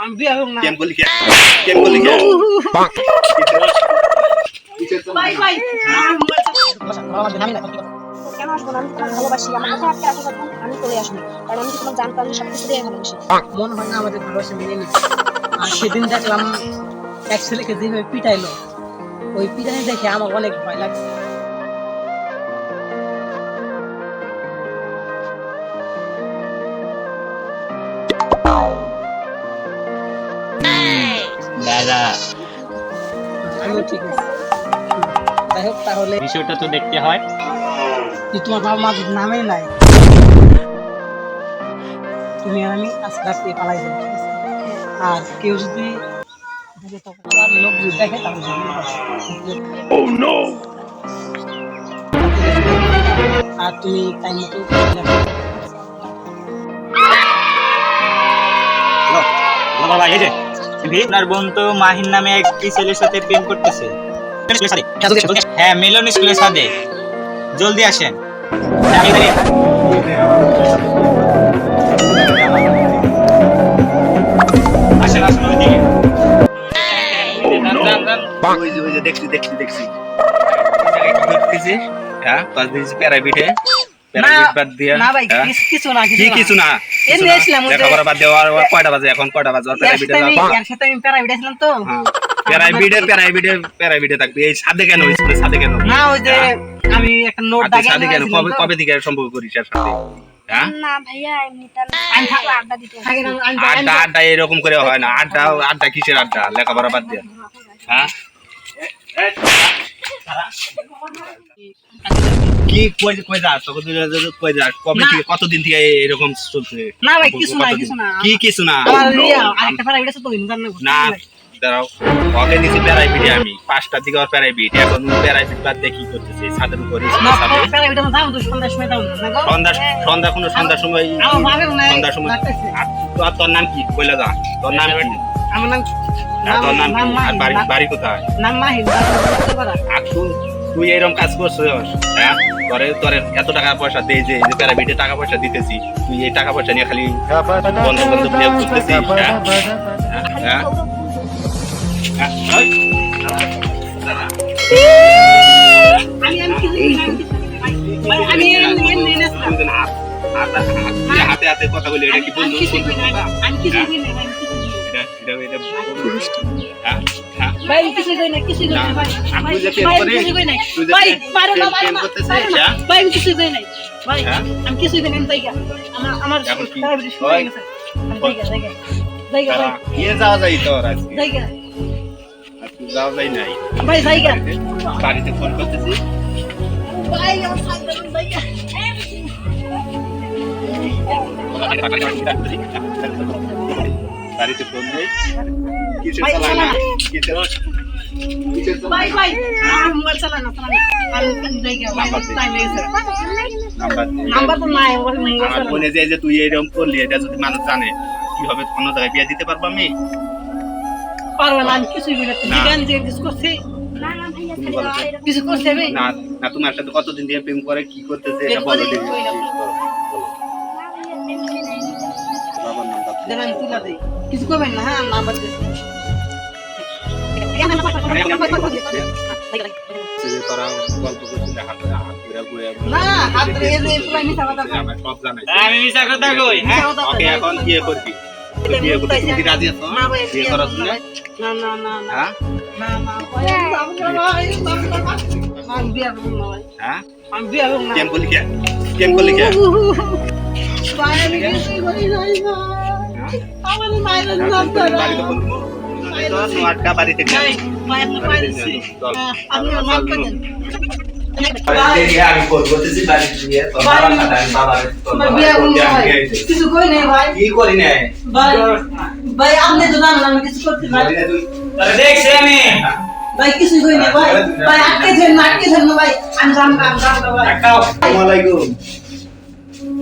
আমি বিয়ে হোক না। কেম করলি কেম করলি কে? ভাই ভাই কেন আসব না? আমি ভালোবাসি। আমার কাছে আটকে আসো আমি চলে আসব। কারণ আমি তোমার জানতাম সব কিছু দিয়ে ভালোবাসি। মনে হয় না আমাদের ভালোবাসা মেনে নিচ্ছে। আর সেদিন দেখলাম এক ছেলেকে যেভাবে পিটাইলো ওই পিটাই দেখে আমার অনেক ভয় লাগছে। দাদা। আমিও ঠিক আছে। যাই হোক তাহলে বিষয়টা তো দেখতে হয়। যে তোমার বাবা মা যদি নামে নাই তুমি আর আমি আজকে রাত্রে পালাই যাব ঠিক আছে? আর কেউ যদি আর লোক যদি দেখে তাহলে জানতে পারবে। আর তুমি টাইম মতো বাবা এই যে। আপনার বোন তো মাহিন নামে একটি ছেলের সাথে প্রেম করতেছে। হ্যাঁ মিলন স্কুলের সাথে জলদি আসেন। আসেন আসেন ওইদিকে দেখছি দেখছি দেখছি। হ্যাঁ পাঁচ দিন প্যারাবিটে প্যারাবিট বাদ দিয়ে না ভাই হ্যাঁ? আর- আর কয়টা বাজে? এখন কয়টা বাজে? আর তো। হ্যাঁ। থাকবে। এই সাথে কেন? স্কুলে কেন? না ওই যে আমি একটা নোট দাগে সাথে কেন? কবে সম্পর্ক করিস সাথে হ্যাঁ? আমি- আড্ডা আড্ডা এরকম করে হয় না। আড্ডা আড্ডা কিসের আড্ডা? লেখাপড়া বাদ দিয়ে। হ্যাঁ? কি কই কই যা তোকে তুই কই যা কবে থেকে কতদিন থেকে এরকম চলছে? না ভাই, কিছু না, কিছু না। কি কিছু না? আরেকটা প্যারা ভিড়েছে তো ইনকাম না দাঁড়াও। ওকে দিছি প্যারাইবিটে আমি। পাঁচটার দিকে আর প্যারাইবিট এখন প্যারাইবিট বাদ দিয়ে কি করতেছে? ছাদের উপরে না ছাদে প্যারা ভিড়ে যাও তো সন্ধ্যার সময় যাও না গো? সন্ধ্যা সন্ধ্যা কোনো সন্ধ্যার সময় সন্ধ্যার সময় আর তোর নাম কি? কইলা যা। তোর নাম কি? আমার নাম তোর নাম আর বাড়ি বাড়ি কোথায়? নাম মাহিন। আর তুই তুই এরকম কাজ করছিস হ্যাঁ? তোরে তোরে এত টাকা পয়সা দেই যে প্যারাবিটে টাকা পয়সা দিতেছি তুই এই টাকা পয়সা নিয়ে খালি বন্ধ বন্ধ নিয়ে হ্যাঁ? হ্যাঁ? হ্যাঁ? হাত- হাত- কথা বলি এটা কি বন্ধু। হ্যাঁ? হ্যাঁ? ভাই, আমি কিছুই করি নাই, কিছুই করি নাই, ভাই। ভাই, তুই যে প্রেম ভাই। তুই যে ভাই, না, প্রেম- মারো প্রেম না, না। হ্যাঁ? ভাই, আমি কিছুই করি নাই। ভাই, হ্যাঁ? আমি আমার- আমার ভিতরে শুরু হয়ে গেছে। জায়গা, জায়গা। জায়গা, ভাই, ইয়ে যাওয়া আজকে। আজকে যাওয়া নাই ভাই। বাড়িতে ফোন ভাই, আমার জায়গা। বাড়িতে ফোন নেই যে যে তুই এরকম করলি এটা যদি মানুষ জানে কি হবে অন্য জায়গায় বিয়ে দিতে পারব আমি? পারবে না, আমি কিছুই করছি, কিছু করছি তোমার সাথে কতদিন দিয়ে প্রেম করে কি করতেছে এটা প্রেম বলো দেখি। কই না। বলো, বলো। না ভাইয়া এমনি নাই। বাবার নাম্বার দে। যেন আমি তুলে দিই। কিছু করবেন না, হ্যাঁ, নাম্বার তারা গল্প করছিল হাত না, কয়। আমার সব জানাই আমি মিশা কথা কই ওকে এখন বিয়ে করবি বিয়ে করবি কি রাজি আছো বিয়ে করার জন্য না, না, না, না। হ্যাঁ না, না, আমি না, না, বিয়ে করব না, হ্যাঁ আমি বিয়ে করব না। কেম করলি কে কেম করলি কে ভাই, আমি করি নাই, ভাই। আমার মায়ের নাম? তো নোয়াটকা বাড়িতে। কিছু করি নাই, ভাই। কি করি নাই ভাই, আপনি তো জানেন আমি কিছু করছি, ভাই। করি নাই তুই তাহলে দেখছি আমি ভাই, কিছুই করি আটকে আটকে। আসসালামু আলাইকুম